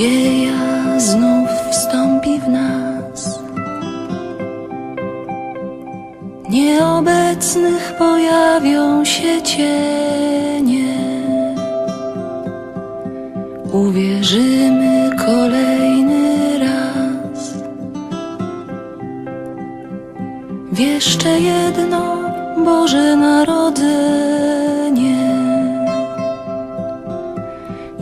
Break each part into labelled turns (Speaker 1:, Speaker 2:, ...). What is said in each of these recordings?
Speaker 1: nadzieja znów wstąpi w nas. Nieobecnych pojawią się cienie. Uwierzymy kolejny raz. Jeszcze jedno Boże Narodzenie.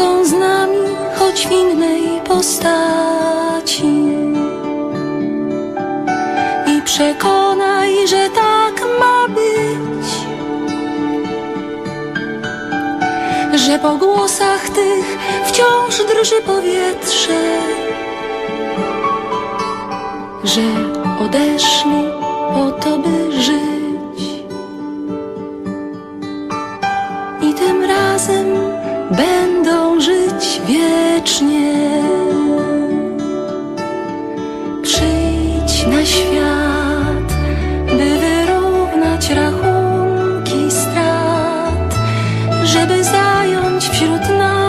Speaker 1: Są z nami, choć w innej postaci i przekonaj, że tak ma być. Że po głosach tych wciąż drży powietrze, że odeszli po to, by żyć. Wiecznie. Przyjdź na świat, by wyrównać rachunki strat, żeby zająć wśród nas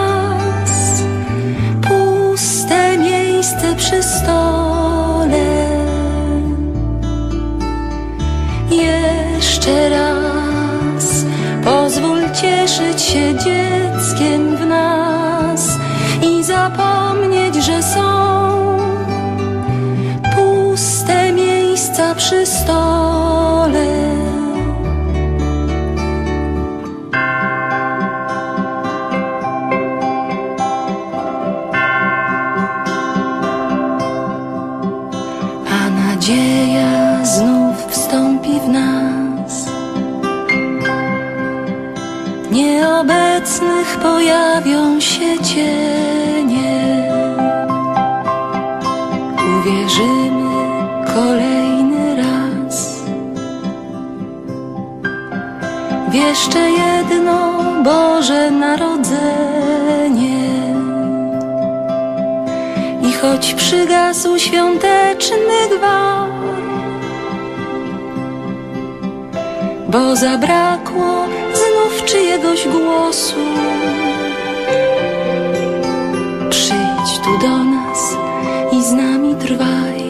Speaker 1: przy stole. A nadzieja znów wstąpi w nas. Nieobecnych pojawią się cienie uwierzymy kolejny jeszcze jedno Boże Narodzenie. I choć przygasł świąteczny gwar, bo zabrakło znów czyjegoś głosu. Przyjdź tu do nas i z nami trwaj.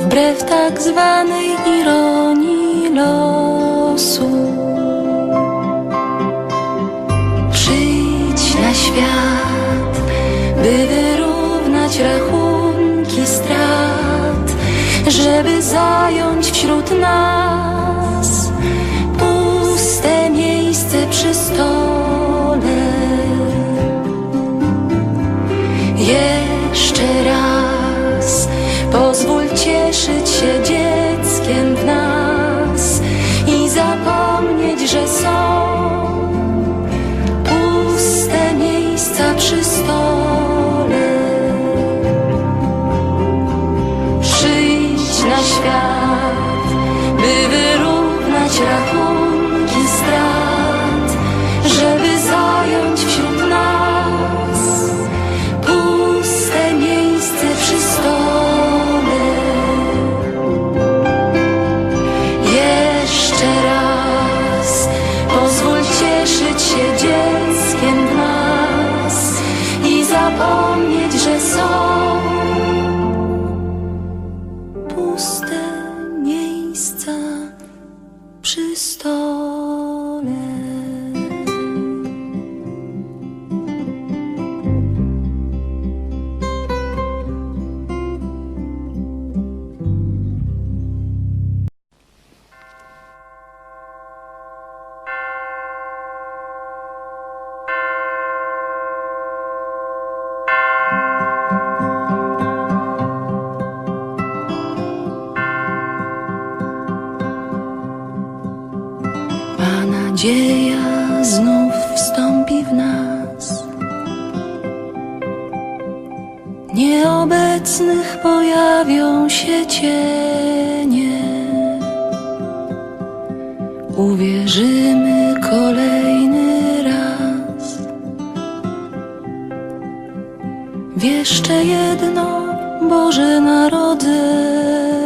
Speaker 1: Wbrew tak zwanej ironii losu. Przyjdź na świat, by wyrównać rachunki strat, żeby zająć wśród nas zapomnieć, że nadzieja znów wstąpi w nas. Nieobecnych pojawią się cienie. Uwierzymy kolejny raz. Jeszcze jedno Boże Narodzenie.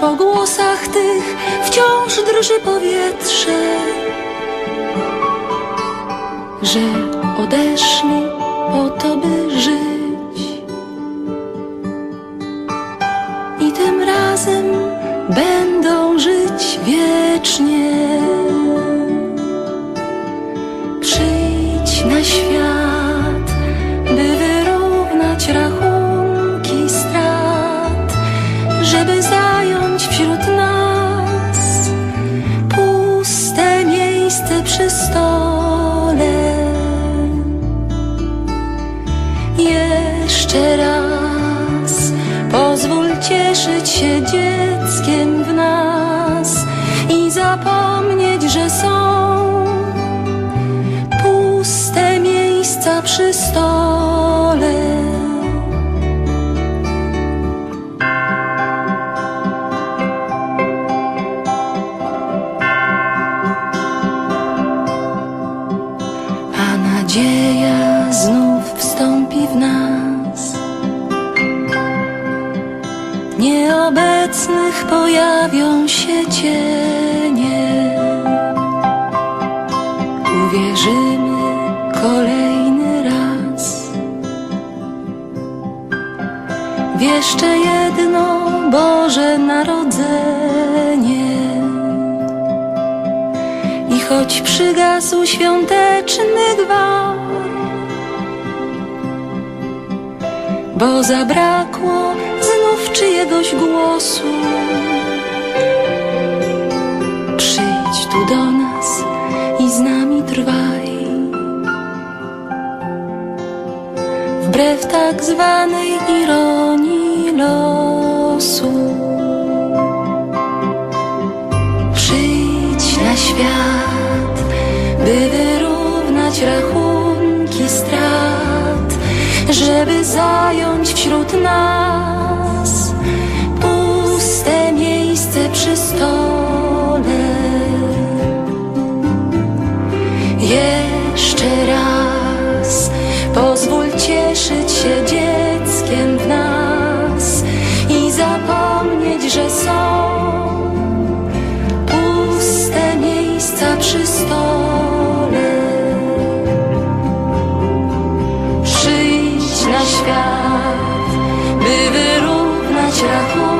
Speaker 1: po głosach tych wciąż drży powietrze, że odeszli po to, by żyć. I tym razem będą cieszyć się dzieckiem w nas i zapomnieć, że są puste miejsca przy stole. A nadzieja znów wstąpi w nas. Nieobecnych pojawią się cienie uwierzymy kolejny raz. W jeszcze jedno Boże Narodzenie. I choć przygasł świąteczny gwar, bo zabrakło czyjegoś głosu. Przyjdź tu do nas i z nami trwaj. Wbrew tak zwanej ironii losu. Przyjdź na świat, by wyrównać rachunki strat, żeby zająć wśród nas przy stole. Jeszcze raz pozwól cieszyć się dzieckiem w nas. że są puste miejsca przy stole. Przyjdź na świat, by wyrównać rachunki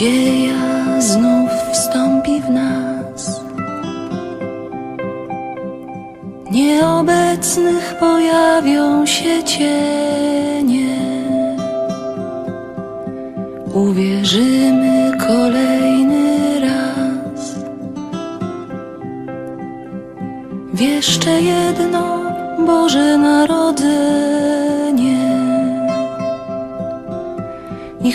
Speaker 1: nadzieja znów wstąpi w nas. Nieobecnych pojawią się cienie. Uwierzymy kolejny raz. W jeszcze jedno Boże Narodzenie.